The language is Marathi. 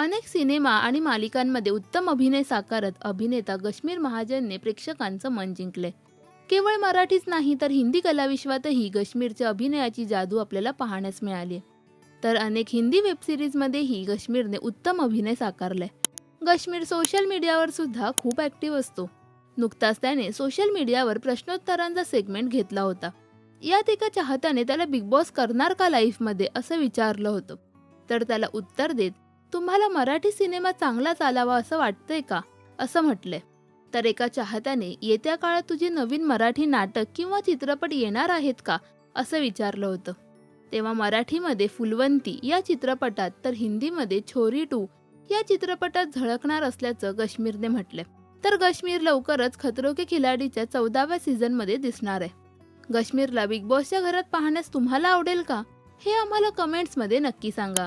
अनेक सिनेमा आणि मालिकांमध्ये उत्तम अभिनय साकारत अभिनेता गश्मीर महाजनने प्रेक्षकांचं मन जिंकले. केवळ मराठीच नाही तर हिंदी कलाविश्वातही गश्मीरच्या अभिनयाची जादू आपल्याला पाहण्यास मिळाली. तर अनेक हिंदी वेबसिरीजमध्येही गश्मीरने उत्तम अभिनय साकारलाय गश्मीर सोशल मीडियावर सुद्धा खूप ॲक्टिव्ह असतो. नुकताच त्याने सोशल मीडियावर प्रश्नोत्तरांचा सेगमेंट घेतला होता. यात एका चाहत्याने त्याला बिग बॉस करणार का लाईफमध्ये असं विचारलं होतं. तर त्याला उत्तर देत तुम्हाला मराठी सिनेमा चांगला चालावा असं वाटतंय का? असं म्हटले. तर एका चाहत्याने येत्या काळात तुझे नवीन मराठी नाटक किंवा चित्रपट येणार आहेत का? असं विचारलं होतं. तेव्हा मराठीमध्ये फुलवंती या चित्रपटात तर हिंदीमध्ये छोरी टू या चित्रपटात झळकणार असल्याचं गश्मीरने म्हटलंय तर गश्मीर लवकरच खतरो के खिलाडीच्या चौदाव्या सीझनमध्ये दिसणार आहे. गश्मीरला बिग बॉसच्या घरात पाहण्यास तुम्हाला आवडेल का? हे आम्हाला कमेंट्समध्ये नक्की सांगा.